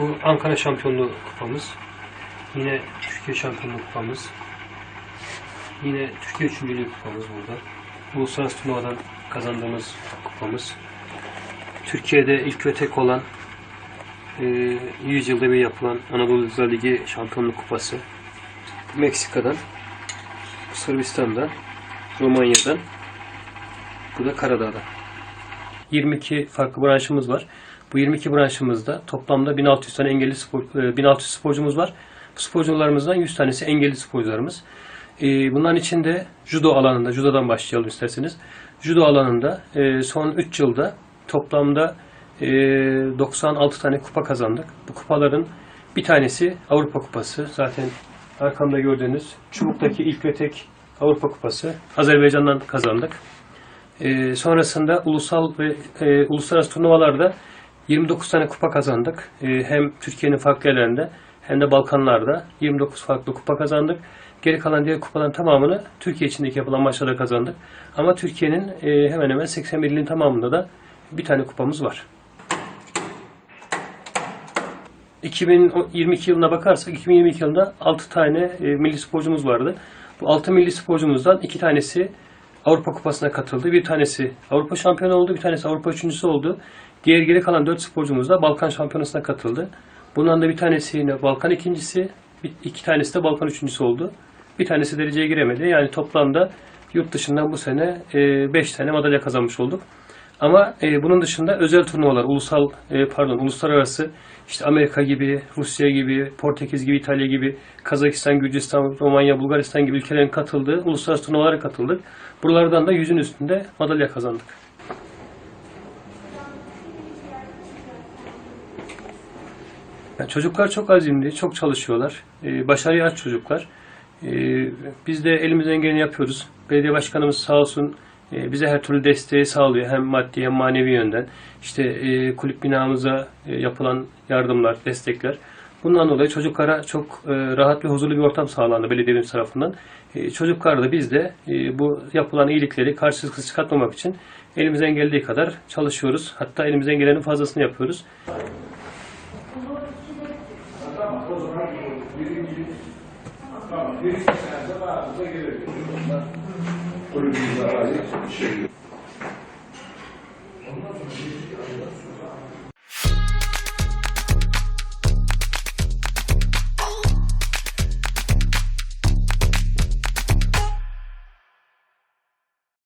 Bu Ankara Şampiyonluğu kupamız. Yine Türkiye Şampiyonluğu kupamız. Yine Türkiye Üçüncülüğü kupamız burada. Uluslararası turnuvadan kazandığımız kupamız. Türkiye'de ilk ve tek olan e, 100 yılda bir yapılan Anadolu Yıldızlar Ligi Şampiyonluk Kupası. Meksika'dan, Sırbistan'dan, Romanya'dan, bu da Karadağ'dan. 22 farklı branşımız var. Bu 22 branşımızda toplamda 1600 tane engelli spor, e, 1600 sporcumuz var. Bu sporcularımızdan 100 tanesi engelli sporcularımız. E, Bunların içinde judo alanında, judodan başlayalım isterseniz. Judo alanında e, son 3 yılda toplamda e, 96 tane kupa kazandık. Bu kupaların bir tanesi Avrupa Kupası. Zaten arkamda gördüğünüz çubuktaki ilk ve tek Avrupa Kupası. Azerbaycan'dan kazandık. Sonrasında ulusal ve e, uluslararası turnuvalarda 29 tane kupa kazandık. Ee, hem Türkiye'nin farklı yerlerinde hem de Balkanlarda 29 farklı kupa kazandık. Geri kalan diğer kupaların tamamını Türkiye içindeki yapılan maçlarda kazandık. Ama Türkiye'nin e, hemen hemen 81 ilin tamamında da bir tane kupamız var. 2022 yılına bakarsak 2022 yılında 6 tane e, milli sporcumuz vardı. Bu 6 milli sporcumuzdan 2 tanesi Avrupa Kupası'na katıldı. Bir tanesi Avrupa şampiyonu oldu, bir tanesi Avrupa üçüncüsü oldu. Diğer geri kalan 4 sporcumuz da Balkan şampiyonasına katıldı. Bundan da bir tanesi yine Balkan ikincisi, iki tanesi de Balkan üçüncüsü oldu. Bir tanesi dereceye giremedi. Yani toplamda yurt dışından bu sene 5 tane madalya kazanmış olduk. Ama e, bunun dışında özel turnuvalar, ulusal e, pardon uluslararası işte Amerika gibi, Rusya gibi, Portekiz gibi, İtalya gibi, Kazakistan, Gürcistan, Romanya, Bulgaristan gibi ülkelerin katıldığı uluslararası turnuvalara katıldık. Buralardan da yüzün üstünde madalya kazandık. Yani çocuklar çok azimli, çok çalışıyorlar. Ee, başarıya aç çocuklar. Ee, biz de elimizden geleni yapıyoruz. Belediye başkanımız sağ olsun e, bize her türlü desteği sağlıyor. Hem maddi hem manevi yönden. İşte e, kulüp binamıza e, yapılan yardımlar, destekler. Bundan dolayı çocuklara çok rahat ve huzurlu bir ortam sağlandı belediyemiz tarafından. E, çocuklar da biz de bu yapılan iyilikleri karşılıksız çıkartmamak için elimizden geldiği kadar çalışıyoruz. Hatta elimizden gelenin fazlasını yapıyoruz. Kulübümüze ait şey.